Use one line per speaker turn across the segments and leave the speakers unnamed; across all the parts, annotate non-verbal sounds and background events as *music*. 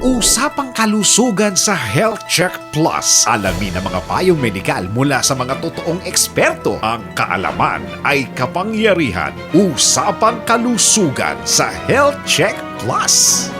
Usapang kalusugan sa Health Check Plus. Alamin ang mga payong medikal mula sa mga totoong eksperto. Ang kaalaman ay kapangyarihan. Usapang kalusugan sa Health Check Plus.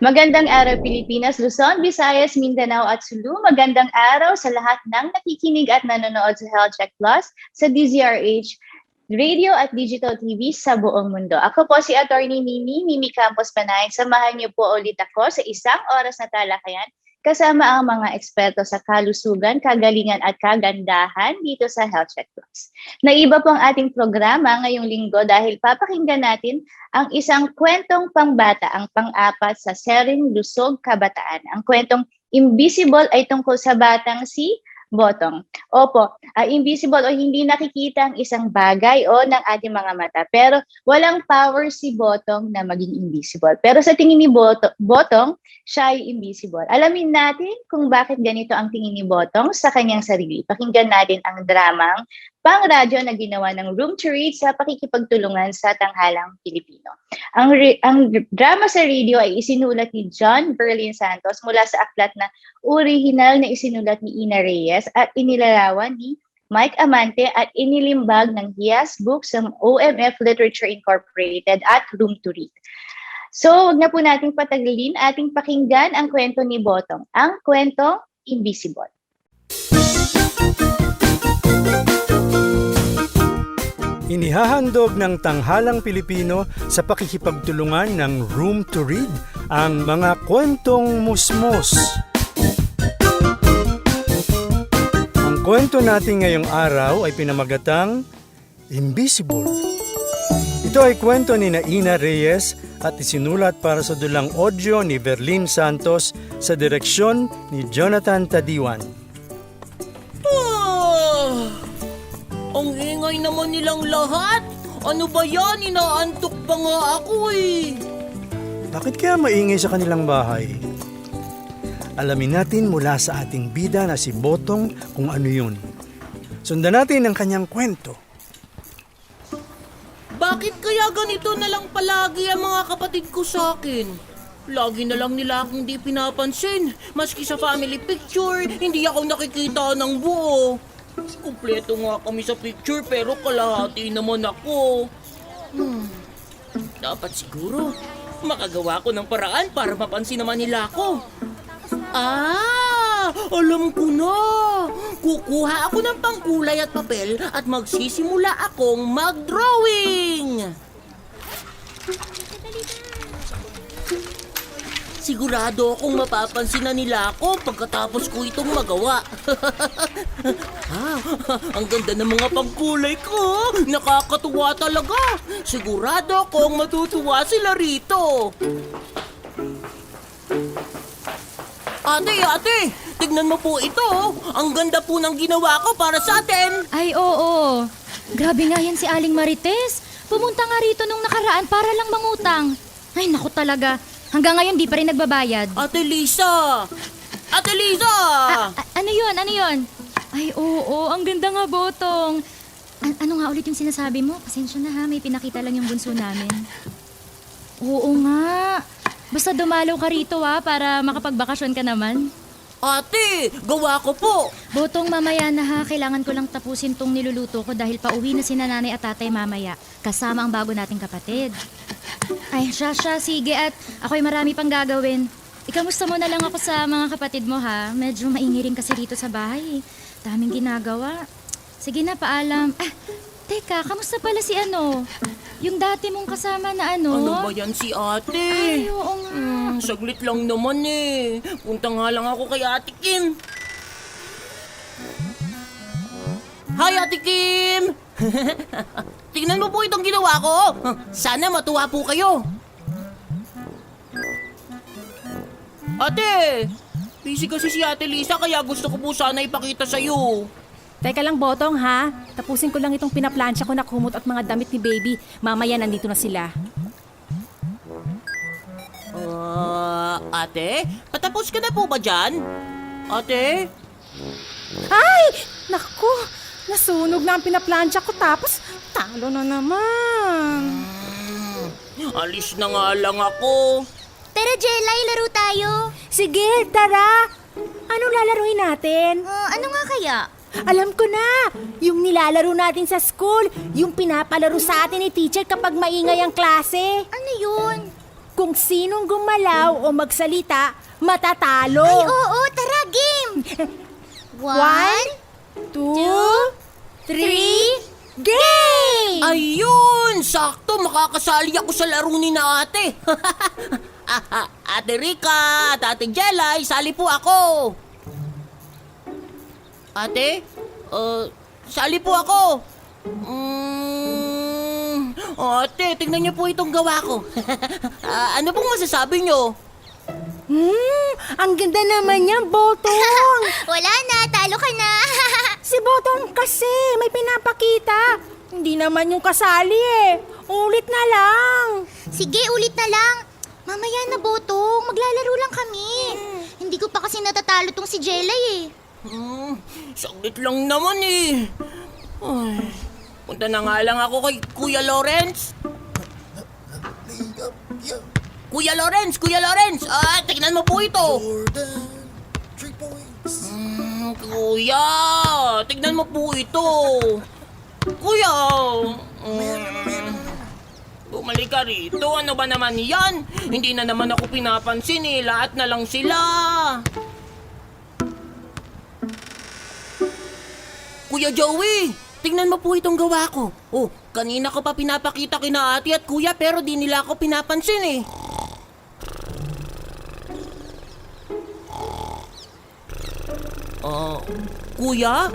Magandang araw Pilipinas, Luzon, Visayas, Mindanao at Sulu. Magandang araw sa lahat ng nakikinig at nanonood sa Health Check Plus sa DZRH radio at digital TV sa buong mundo. Ako po si Attorney Mimi, Mimi Campos Panay. Samahan niyo po ulit ako sa isang oras na talakayan kasama ang mga eksperto sa kalusugan, kagalingan at kagandahan dito sa Health Check Plus. Naiba po ang ating programa ngayong linggo dahil papakinggan natin ang isang kwentong pangbata, ang pang-apat sa Sering Lusog Kabataan. Ang kwentong Invisible ay tungkol sa batang si Botong. Opo, ah, invisible o hindi nakikita ang isang bagay o ng ating mga mata. Pero walang power si Botong na maging invisible. Pero sa tingin ni Botong, Botong siya ay invisible. Alamin natin kung bakit ganito ang tingin ni Botong sa kanyang sarili. Pakinggan natin ang dramang pang-radyo na ginawa ng Room to Read sa pakikipagtulungan sa tanghalang Pilipino. Ang, re- ang drama sa radio ay isinulat ni John Berlin Santos mula sa aklat na original na isinulat ni Ina Reyes at inilarawan ni Mike Amante at inilimbag ng Hias Books ng OMF Literature Incorporated at Room to Read. So, wag na po nating patagalin ating pakinggan ang kwento ni Botong, ang kwentong Invisible.
Inihahandog ng tanghalang Pilipino sa pakikipagtulungan ng Room to Read ang mga kwentong musmos. Ang kwento natin ngayong araw ay pinamagatang Invisible. Ito ay kwento ni Naina Reyes at isinulat para sa dulang audio ni Berlin Santos sa direksyon ni Jonathan Tadiwan.
Nilang lahat. Ano ba yan? Inaantok pa nga ako eh.
Bakit kaya maingay sa kanilang bahay? Alamin natin mula sa ating bida na si Botong kung ano yun. Sundan natin ang kanyang kwento.
Bakit kaya ganito na lang palagi ang mga kapatid ko sa akin? Lagi na lang nila akong di pinapansin. Maski sa family picture, hindi ako nakikita ng buo. Kumpleto nga kami sa picture pero kalahati naman ako. Hmm. Dapat siguro makagawa ko ng paraan para mapansin naman nila ako. Ah! Alam ko na! Kukuha ako ng pangkulay at papel at magsisimula akong mag-drawing! Sigurado akong mapapansin na nila ako pagkatapos ko itong magawa. *laughs* ah, ang ganda ng mga pangkulay ko. Nakakatuwa talaga. Sigurado akong matutuwa sila rito. Ate, ate, tignan mo po ito. Ang ganda po ng ginawa ko para sa atin.
Ay, oo. Grabe nga yan si Aling Marites. Pumunta nga rito nung nakaraan para lang mangutang. Ay, naku talaga. Hanggang ngayon di pa rin nagbabayad.
Ate Lisa! Ate Lisa!
A- a- ano yun? Ano yun? Ay, oo. Ang ganda nga, Botong. A- ano nga ulit yung sinasabi mo? Pasensya na ha, may pinakita lang yung bunso namin. Oo nga. Basta dumalaw ka rito ha, para makapagbakasyon ka naman.
Ate, gawa ko po.
Botong, mamaya na ha. Kailangan ko lang tapusin tong niluluto ko dahil pauwi na si nanay at tatay mamaya. Kasama ang bago nating kapatid. Ay, siya, siya. Sige at ako'y marami pang gagawin. Ikamusta mo na lang ako sa mga kapatid mo ha. Medyo maingay rin kasi dito sa bahay. Daming ginagawa. Sige na, paalam. Ah, teka, kamusta pala si ano? Yung dati mong kasama na ano?
Ano ba yan si ate?
Ay, oo nga.
Hmm, saglit lang naman eh. Punta nga lang ako kay Ate Kim. Hi, Ate Kim! *laughs* Tingnan mo po itong ginawa ko. Sana matuwa po kayo. Ate! Busy kasi si Ate Lisa kaya gusto ko po sana ipakita sa'yo.
Teka lang, Botong, ha? Tapusin ko lang itong pinaplansya ko na kumot at mga damit ni Baby. Mamaya nandito na sila.
Ah, ate? Patapos ka na po ba dyan? Ate?
Ay! Naku! Nasunog na ang pinaplansya ko tapos talo na naman.
Alis na nga lang ako.
Tara, Jelay, laro tayo.
Sige, tara! Anong lalaroin natin?
Ah, ano nga kaya?
Alam ko na! Yung nilalaro natin sa school, yung pinapalaro sa atin ni teacher kapag maingay ang klase.
Ano yun?
Kung sinong gumalaw o magsalita, matatalo.
Ay, oo, tara, game! *laughs*
One, two, three, game!
Ayun! Sakto, makakasali ako sa laro ni na ate. *laughs* ate Rika at ate Jelay, sali po ako. Ate? Uh, sali po ako. Mm, ate, tingnan niyo po itong gawa ko. *laughs* Ah, ano pong masasabi niyo?
Hmm, ang ganda naman niya, Botong! *laughs*
Wala na, talo ka na. *laughs*
si Botong kasi, may pinapakita. Hindi naman yung kasali eh. Ulit na lang.
Sige, ulit na lang. Mamaya na, Botong. Maglalaro lang kami. Hindi ko pa kasi natatalo tong si Jelay eh.
Hmm, saglit lang naman eh. Ay, punta na nga lang ako kay Kuya Lawrence. Kuya Lawrence, Kuya Lawrence, ah, tignan mo po ito. Hmm, kuya, tignan mo po ito. Kuya, mm, bumalik ka rito. Ano ba naman yan? Hindi na naman ako pinapansin eh. Lahat na lang sila. Kuya Joey, tingnan mo po itong gawa ko. Oh, kanina ko pa pinapakita kina ate at kuya pero di nila ako pinapansin eh. Ah, kuya?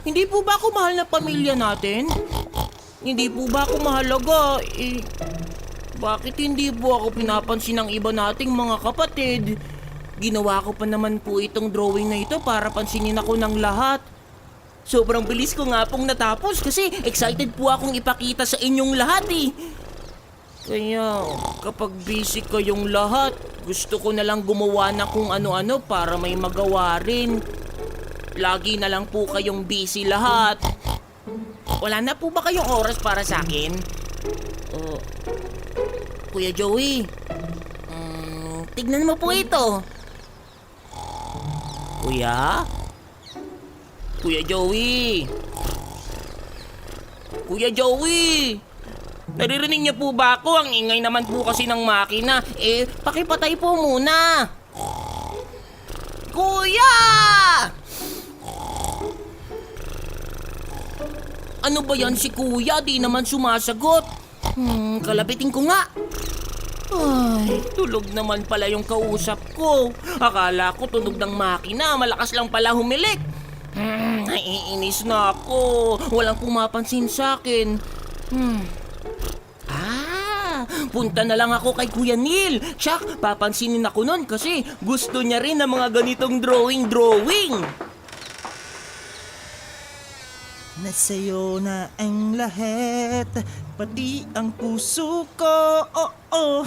Hindi po ba ako mahal na pamilya natin? Hindi po ba ako mahalaga? Eh, bakit hindi po ako pinapansin ng iba nating mga kapatid? Ginawa ko pa naman po itong drawing na ito para pansinin ako ng lahat. Sobrang bilis ko nga pong natapos kasi excited po akong ipakita sa inyong lahat eh. Kaya kapag busy kayong lahat, gusto ko na lang gumawa na kung ano-ano para may magawa rin. Lagi na lang po kayong busy lahat. Wala na po ba kayong oras para sa akin? Oh, Kuya Joey, mm, tignan mo po ito. Kuya? Kuya Joey! Kuya Joey! Naririnig niyo po ba ako? Ang ingay naman po kasi ng makina. Eh, pakipatay po muna. Kuya! Ano ba yan si Kuya? Di naman sumasagot. Hmm, kalabitin ko nga. Ay, tulog naman pala yung kausap ko. Akala ko tunog ng makina, malakas lang pala humilik. Hmm, naiinis na ako. Walang pumapansin sa akin. Hmm. Ah, punta na lang ako kay Kuya Neil. Tsak, papansinin ako nun kasi gusto niya rin ng mga ganitong drawing-drawing.
Nasa'yo na ang lahat, pati ang puso ko. Oh, oh.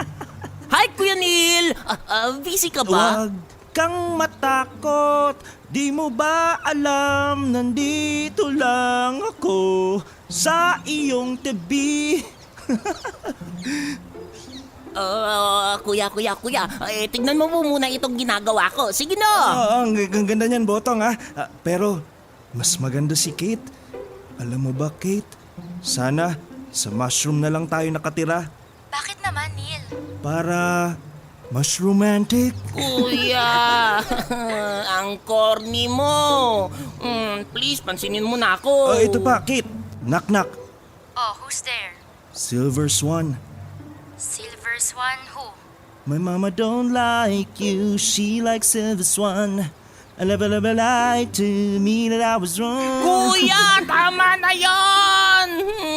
*laughs*
Hi, Kuya Neil! Ah, ah, busy ka ba?
Huwag kang matakot, di mo ba alam nandito lang ako sa iyong tabi. *laughs*
Ah, kuya, kuya, kuya. Eh, tignan mo po muna itong ginagawa ko. Sige na!
Oo, ang, ang ganda niyan, Botong ha. Ah, pero, mas maganda si Kate. Alam mo ba, Kate? Sana sa mushroom na lang tayo nakatira
Bakit naman, Neil?
para mas romantic.
Kuya, *laughs* ang corny mo. Mm, please, pansinin mo na ako.
Oh, ito pa, Kate. Knock, knock.
Oh, who's there?
Silver Swan.
Silver Swan who?
My mama don't like you, she likes Silver Swan. I never, never lied to me that I was wrong.
Kuya, tama na yan! *laughs*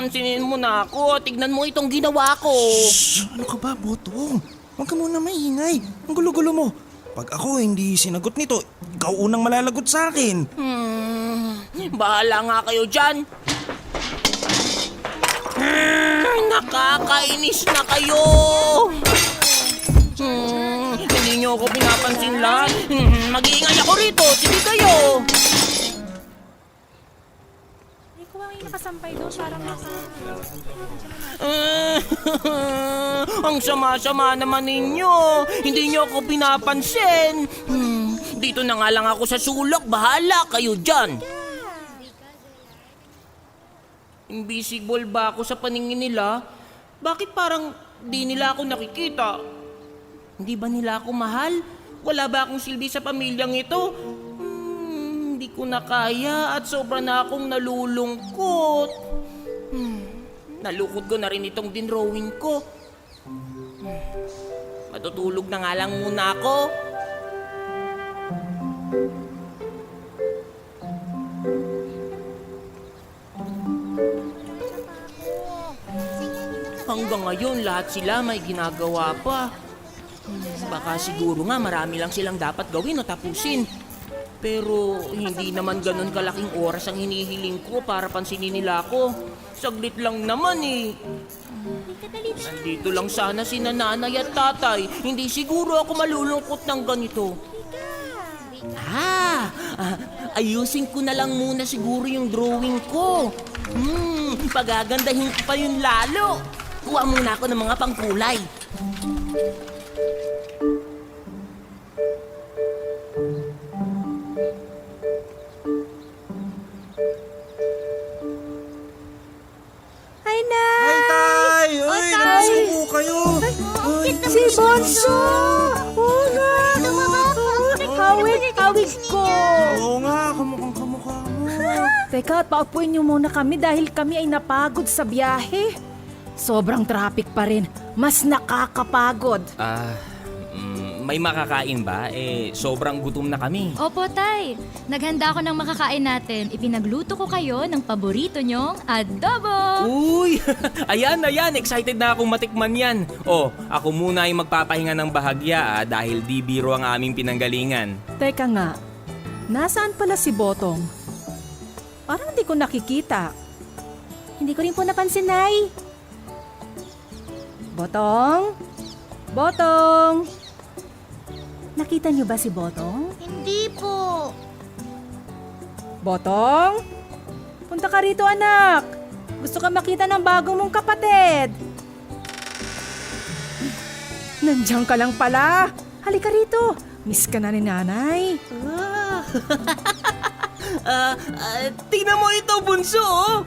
Pansinin mo na ako. Tignan mo itong ginawa ko.
Shh! Ano ka ba, Botong? Huwag ka muna maingay. Ang gulo-gulo mo. Pag ako hindi sinagot nito, ikaw unang malalagot sa akin.
Hmm, bahala nga kayo dyan. Hmm, nakakainis na kayo. Hmm, hindi niyo ako pinapansin lahat. Hmm, mag-iingay ako rito. Sige kayo.
May nakasampay doon? Parang nasa...
Hmm, *laughs* Ang sama-sama naman ninyo. Hindi niyo ako pinapansin. Hmm, dito na nga lang ako sa sulok. Bahala kayo dyan. Invisible ba ako sa paningin nila? Bakit parang di nila ako nakikita? Hindi ba nila ako mahal? Wala ba akong silbi sa pamilyang ito? Hindi ko na kaya at sobra na akong nalulungkot. Hmm, nalukot ko na rin itong dinrowing ko. Hmm, matutulog na nga lang muna ako. Hanggang ngayon, lahat sila may ginagawa pa. Hmm, Baka siguro nga marami lang silang dapat gawin o tapusin. Pero hindi naman ganun kalaking oras ang hinihiling ko para pansinin nila ako. Saglit lang naman eh. Nandito lang sana si nanay at tatay. Hindi siguro ako malulungkot ng ganito. Ah, ah, ayusin ko na lang muna siguro yung drawing ko. Hmm, pagagandahin ko pa yun lalo. Kuha muna ako ng mga pangkulay.
Bonso! Oo nga! Hawig, hawig ko!
Oo nga, kamukhang kamukha mo. *laughs*
Teka, paupuin niyo muna kami dahil kami ay napagod sa biyahe. Sobrang traffic pa rin. Mas nakakapagod.
Ah, may makakain ba? Eh, sobrang gutom na kami.
Opo, Tay. Naghanda ako ng makakain natin. Ipinagluto ko kayo ng paborito nyong adobo.
Uy! *laughs* ayan, ayan. Excited na akong matikman yan. Oh, ako muna ay magpapahinga ng bahagya ah, dahil di biro ang aming pinanggalingan.
Teka nga, nasaan pala si Botong? Parang hindi ko nakikita. Hindi ko rin po napansin, Nay. Botong? Botong! Nakita niyo ba si Botong?
Hindi po.
Botong? Punta ka rito, anak. Gusto ka makita ng bago mong kapatid. Nandiyan ka lang pala. Halika rito. Miss ka na ni nanay.
Ah, *laughs* ah, tingnan mo ito, Bunso. oh.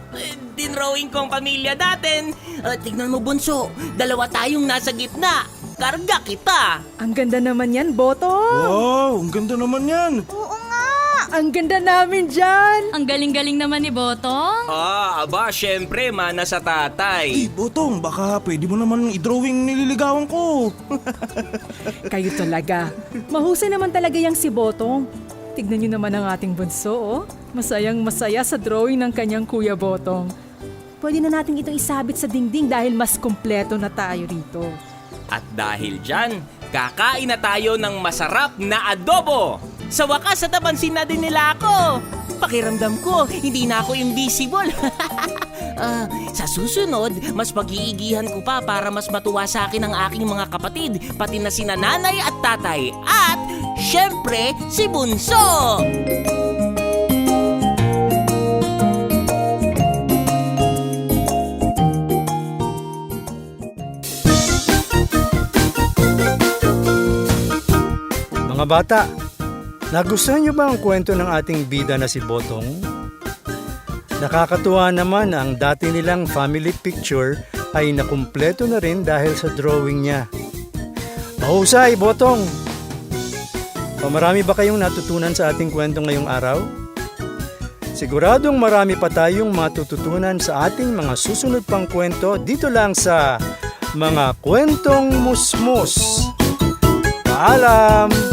Dinrawing ko ang pamilya natin. Ah, tingnan mo, Bunso. Dalawa tayong nasa gitna. Karga kita.
Ang ganda naman yan, Botong.
Wow, ang ganda naman yan.
Oo nga.
Ang ganda namin dyan.
Ang galing-galing naman ni Botong.
Ah, aba, syempre, mana sa
Eh,
tatay.
Botong, baka pwede mo naman i-drawing nililigawan ko. *laughs*
Kayo talaga. Mahusay naman talaga yung si Botong. Tignan niyo naman ang ating bunso, oh. Masayang masaya sa drawing ng kanyang kuya Botong. Pwede na natin itong isabit sa dingding dahil mas kumpleto na tayo rito.
At dahil dyan, kakain na tayo ng masarap na adobo. Sa wakas, sa tabansin na din nila ako. Pakiramdam ko, hindi na ako invisible. *laughs* Ah, sa susunod, mas pag-iigihan ko pa para mas matuwa sa akin ang aking mga kapatid, pati na sina nanay at tatay. At, syempre, si Bunso!
Mga bata, nagustuhan niyo ba ang kwento ng ating bida na si Botong? Nakakatuwa naman na ang dati nilang family picture ay nakumpleto na rin dahil sa drawing niya. Mahusay, Botong! Pamarami ba kayong natutunan sa ating kwento ngayong araw? Siguradong marami pa tayong matututunan sa ating mga susunod pang kwento dito lang sa mga kwentong musmus. Paalam!